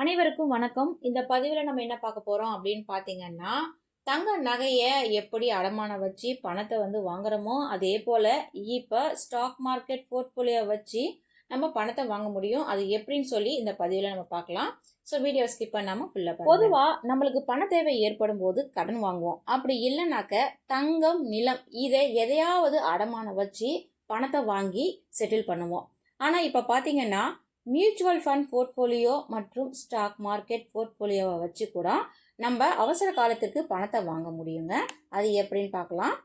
அனைவருக்கும் வணக்கம். இந்த பதிவில் நம்ம என்ன பார்க்க போகிறோம் அப்படின்னு பார்த்தீங்கன்னா தங்க நகையை எப்படி அடமானம் வச்சு பணத்தை வந்து வாங்குறோமோ அதே போல் இப்போ ஸ்டாக் மார்க்கெட் போர்ட்ஃபோலியோ வச்சு நம்ம பணத்தை வாங்க முடியும். அது எப்படின்னு சொல்லி இந்த பதிவில் நம்ம பார்க்கலாம். ஸோ வீடியோ ஸ்கிப் பண்ணாமல் ஃபுல்லாக பொதுவாக நம்மளுக்கு பண தேவை ஏற்படும் போது கடன் வாங்குவோம். அப்படி இல்லைனாக்க தங்கம் நிலம் இதை எதையாவது அடமானம் வச்சு பணத்தை வாங்கி செட்டில் பண்ணுவோம். ஆனால் இப்போ பார்த்தீங்கன்னா மியூச்சுவல் ஃபண்ட் போர்ட்ஃபோலியோ மற்றும் ஸ்டாக் மார்க்கெட் போர்ட்ஃபோலியோவை வச்சு கூட நம்ம அவசர காலத்துக்கு பணத்தை வாங்க முடியுங்க. அது எப்படின்னு பார்க்கலாம்.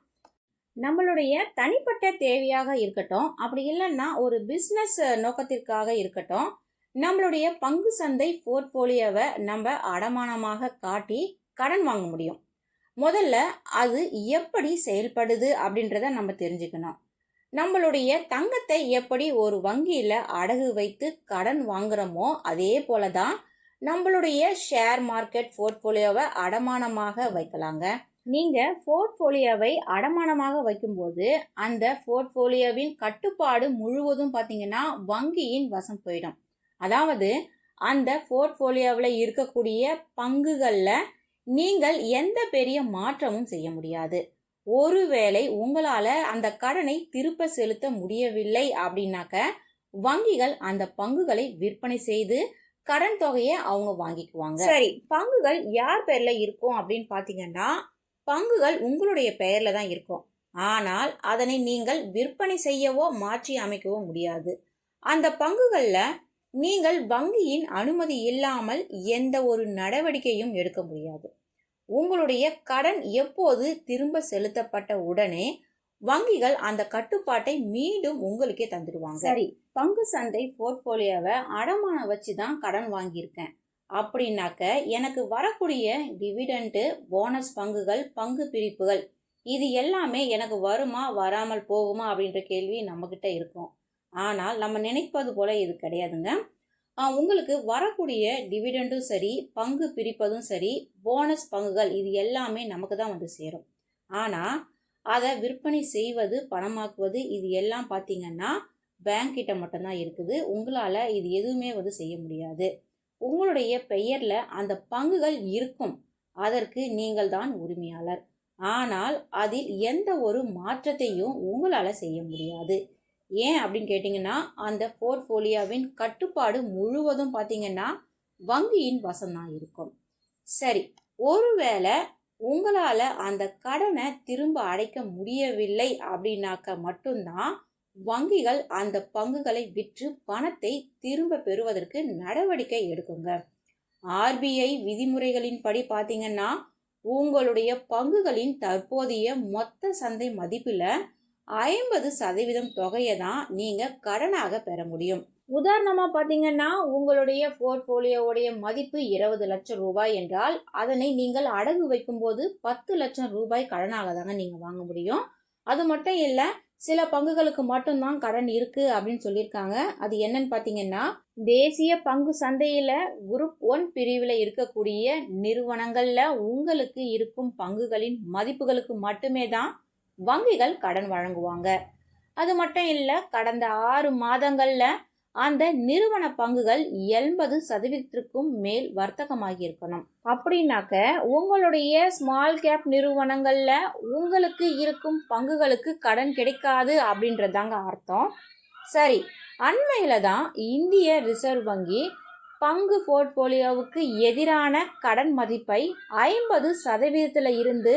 நம்மளுடைய தனிப்பட்ட தேவையாக இருக்கட்டும் அப்படி இல்லைன்னா ஒரு பிஸ்னஸ் நோக்கத்திற்காக இருக்கட்டும் நம்மளுடைய பங்கு சந்தை போர்ட்ஃபோலியோவை நம்ம அடமானமாக காட்டி கடன் வாங்க முடியும். முதல்ல அது எப்படி செயல்படுது அப்படின்றத நம்ம தெரிஞ்சுக்கணும். நம்மளுடைய தங்கத்தை எப்படி ஒரு வங்கியில் அடகு வைத்து கடன் வாங்குறோமோ அதே போல தான் நம்மளுடைய ஷேர் மார்க்கெட் போர்ட்ஃபோலியோவை அடமானமாக வைக்கலாங்க. நீங்கள் போர்ட்ஃபோலியோவை அடமானமாக வைக்கும்போது அந்த போர்ட்ஃபோலியோவின் கட்டுப்பாடு முழுவதும் பார்த்தீங்கன்னா வங்கியின் வசம் போயிடும். அதாவது அந்த போர்ட்ஃபோலியோவில் இருக்கக்கூடிய பங்குகளில் நீங்கள் எந்த பெரிய மாற்றமும் செய்ய முடியாது. ஒருவேளை உங்களால அந்த கடனை திருப்ப செலுத்த முடியவில்லை அப்படின்னாக்க வங்கிகள் அந்த பங்குகளை விற்பனை செய்து கடன் தொகையை அவங்க வாங்கிக்குவாங்க. சரி பங்குகள் யார் பேர்ல இருக்கும் அப்படின்னு பாத்தீங்கன்னா பங்குகள் உங்களுடைய பெயர்ல தான் இருக்கும். ஆனால் அதனை நீங்கள் விற்பனை செய்யவோ மாற்றி அமைக்கவோ முடியாது. அந்த பங்குகள்ல நீங்கள் வங்கியின் அனுமதி இல்லாமல் எந்த ஒரு நடவடிக்கையும் எடுக்க முடியாது. உங்களுடைய கடன் எப்போது திரும்ப செலுத்தப்பட்ட உடனே வங்கிகள் அந்த கட்டுப்பாட்டை மீண்டும் உங்களுக்கே தந்துடுவாங்க. சரி பங்கு சந்தை போர்ட்போலியோவை அடமானம் வச்சு தான் கடன் வாங்கியிருக்கேன். அப்படின்னாக்க எனக்கு வரக்கூடிய டிவிடெண்ட்டு போனஸ் பங்குகள் பங்கு பிரிப்புகள் இது எல்லாமே எனக்கு வருமா வராமல் போகுமா அப்படின்ற கேள்வி நம்மக்கிட்ட இருக்கும். ஆனால் நம்ம நினைப்பது போல இது கிடையாதுங்க. உங்களுக்கு வரக்கூடிய டிவிடெண்டும் சரி பங்கு பிரிப்பதும் சரி போனஸ் பங்குகள் இது எல்லாமே நமக்கு தான் வந்து சேரும். ஆனால் அதை விற்பனை செய்வது பணமாக்குவது இது எல்லாம் பார்த்தீங்கன்னா பேங்க் கிட்ட மட்டும்தான் இருக்குது. உங்களால் இது எதுவுமே வந்து செய்ய முடியாது. உங்களுடைய பெயரில் அந்த பங்குகள் இருக்கும். அதற்கு நீங்கள் தான் உரிமையாளர். ஆனால் அதில் எந்த ஒரு மாற்றத்தையும் உங்களால் செய்ய முடியாது. ஏன் அப்படின்னு கேட்டிங்கன்னா அந்த போர்ட்ஃபோலியோவின் கட்டுப்பாடு முழுவதும் பார்த்தீங்கன்னா வங்கியின் வசம்தான் இருக்கும். சரி ஒருவேளை உங்களால் அந்த கடனை திரும்ப அடைக்க முடியவில்லை அப்படின்னாக்க மட்டும்தான் வங்கிகள் அந்த பங்குகளை விற்று பணத்தை திரும்ப பெறுவதற்கு நடவடிக்கை எடுக்குங்க. ஆர்பிஐ விதிமுறைகளின்படி பார்த்தீங்கன்னா உங்களுடைய பங்குகளின் தற்போதைய மொத்த சந்தை மதிப்பில் ஐம்பது சதவீதம் தொகையை தான் நீங்கள் கடனாக பெற முடியும். உதாரணமாக பார்த்தீங்கன்னா உங்களுடைய போர்ட்ஃபோலியோவுடைய மதிப்பு இருபது லட்சம் ரூபாய் என்றால் அதனை நீங்கள் அடகு வைக்கும்போது பத்து லட்சம் ரூபாய் கடனாக தாங்க நீங்கள் வாங்க முடியும். அது மட்டும் இல்லை சில பங்குகளுக்கு மட்டும்தான் கடன் இருக்குது அப்படின்னு சொல்லியிருக்காங்க. அது என்னன்னு பார்த்தீங்கன்னா தேசிய பங்கு சந்தையில் குரூப் ஒன் பிரிவில் இருக்கக்கூடிய நிறுவனங்களில் உங்களுக்கு இருக்கும் பங்குகளின் மதிப்புகளுக்கு மட்டுமே தான் வங்கிகள் கடன் வழங்குவாங்க. அது மட்டும் இல்லை கடந்த ஆறு மாதங்களில் அந்த நிறுவன பங்குகள் எண்பது சதவீதத்திற்கும் மேல் வர்த்தகமாகி இருக்கணும். அப்படின்னாக்க உங்களுடைய ஸ்மால் கேப் நிறுவனங்களில் உங்களுக்கு இருக்கும் பங்குகளுக்கு கடன் கிடைக்காது அப்படின்றதாங்க அர்த்தம். சரி அண்மையில் தான் இந்திய ரிசர்வ் வங்கி பங்கு போர்ட்போலியோவுக்கு எதிரான கடன் மதிப்பை ஐம்பது சதவீதத்தில் இருந்து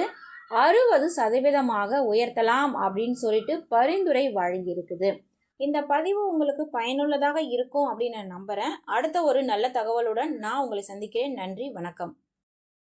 அறுபது சதவீதமாக உயர்த்தலாம் அப்படின்னு சொல்லிட்டு பரிந்துரை வழங்கியிருக்குது. இந்த பதிவு உங்களுக்கு பயனுள்ளதாக இருக்கும் அப்படின்னு நான் நம்புகிறேன் அடுத்த ஒரு நல்ல தகவலுடன் நான் உங்களை சந்திக்கிறேன். நன்றி வணக்கம்.